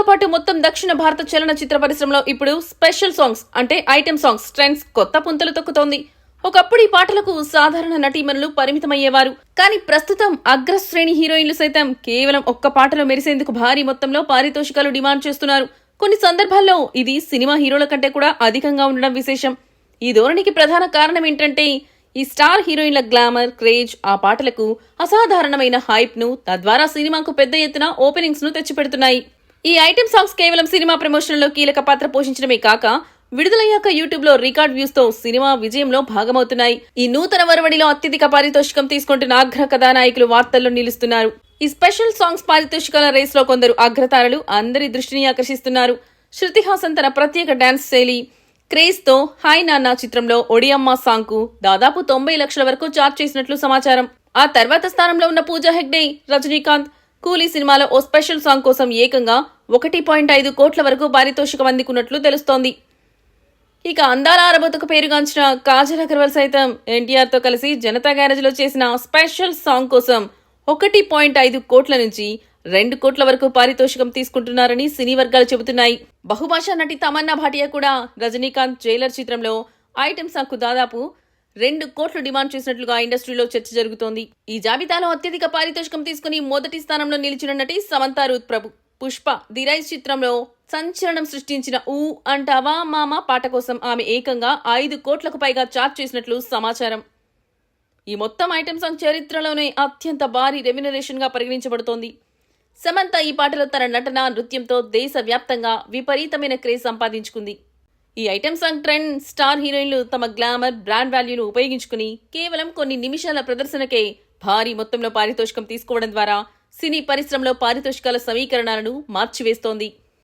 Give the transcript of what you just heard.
తెలుగుతో పాటు మొత్తం దక్షిణ భారత చలన చిత్ర పరిశ్రమలో ఇప్పుడు స్పెషల్ సాంగ్స్ అంటే ఐటెం సాంగ్స్ ట్రెండ్స్ కొత్త పుంతలు తొక్కుతోంది. ఒకప్పుడు ఈ పాటలకు సాధారణ నటీమణులు పరిమితమయ్యేవారు. కానీ ప్రస్తుతం అగ్రశ్రేణి హీరోయిన్లు సైతం కేవలం ఒక్క పాటలో మెరిసేందుకు భారీ మొత్తంలో పారితోషికాలు డిమాండ్ చేస్తున్నారు. కొన్ని సందర్భాల్లో ఇది సినిమా హీరోల కంటే కూడా అధికంగా ఉండడం విశేషం. ఈ ధోరణికి ప్రధాన కారణం ఏంటంటే ఈ స్టార్ హీరోయిన్ల గ్లామర్ క్రేజ్ ఆ పాటలకు అసాధారణమైన హైప్ను తద్వారా సినిమాకు పెద్ద ఎత్తున ఓపెనింగ్స్ను తెచ్చిపెడుతున్నాయి. ఈ ఐటెం సాంగ్స్ కేవలం సినిమా ప్రమోషన్లో కీలక పాత్ర పోషించడమే కాక విడుదలయ్యాక యూట్యూబ్లో రికార్డ్ వ్యూస్తో సినిమా విజయంలో భాగమవుతున్నాయి. ఈ నూతన వరవడిలో అత్యధిక పారితోషికం తీసుకుంటున్న అగ్ర కథానాయకులు వార్తల్లో నిలుస్తున్నారు. ఈ స్పెషల్ సాంగ్స్ పారితోషికాల రేస్లో కొందరు అగ్రతారలు అందరి దృష్టిని ఆకర్షిస్తున్నారు. శృతి హాసన్ తన ప్రత్యేక డాన్స్ శైలి క్రేజ్తో హాయ్ నాన్న చిత్రంలో ఒడియమ్మ సాంగ్కు దాదాపు తొంభై లక్షల వరకు చార్జ్ చేసినట్లు సమాచారం. ఆ తర్వాత స్థానంలో ఉన్న పూజా హెగ్డే రజనీకాంత్ కూలీ సినిమాలో ఓ స్పెషల్ సాంగ్ కోసం ఏకంగా ఒకటి పాయింట్ ఐదు కోట్ల వరకు పారితోషికం అందుకున్నట్లు తెలుస్తోంది. ఇక అందాల ఆరబోతకు పేరుగాంచిన కాజల్ అగర్వాల్ సైతం ఎన్టీఆర్తో కలిసి జనతా గ్యారేజ్లో చేసిన స్పెషల్ సాంగ్ కోసం ఒకటి పాయింట్ ఐదు కోట్ల నుంచి రెండు కోట్ల వరకు పారితోషికం తీసుకుంటున్నారని సినీ వర్గాలు చెబుతున్నాయి. బహుభాషా నటి తమన్నా భాటియా కూడా రజనీకాంత్ జైలర్ చిత్రంలో ఐటెం సాంగ్కు దాదాపు రెండు కోట్లు డిమాండ్ చేసినట్లుగా ఇండస్ట్రీలో చర్చ జరుగుతోంది. ఈ జాబితాలో అత్యధిక పారితోషికం తీసుకుని మొదటి స్థానంలో నిలిచిన నటి సమంత రూత్ ప్రభు. పుష్ప దిరైజ్ చిత్రంలో సంచలనం సృష్టించిన ఊ అంటావా మామ పాట కోసం ఆమె ఏకంగా ఐదు కోట్లకు పైగా చార్జ్ చేసినట్లు సమాచారం. ఈ మొత్తం ఐటమ్ సాంగ్ చరిత్రలోనే అత్యంత భారీ రెమ్యునరేషన్గా పరిగణించబడుతోంది. సమంత ఈ పాటలో తన నటన నృత్యంతో దేశవ్యాప్తంగా విపరీతమైన క్రేజ్ సంపాదించుకుంది. ఈ ఐటెం సాంగ్ ట్రెండ్ స్టార్ హీరోయిన్లు తమ గ్లామర్ బ్రాండ్ వాల్యూను ఉపయోగించుకుని కేవలం కొన్ని నిమిషాల ప్రదర్శనకే భారీ మొత్తంలో పారితోషికం తీసుకోవడం ద్వారా సినీ పరిశ్రమలో పారితోషికాల సమీకరణాలను మార్చివేస్తోంది.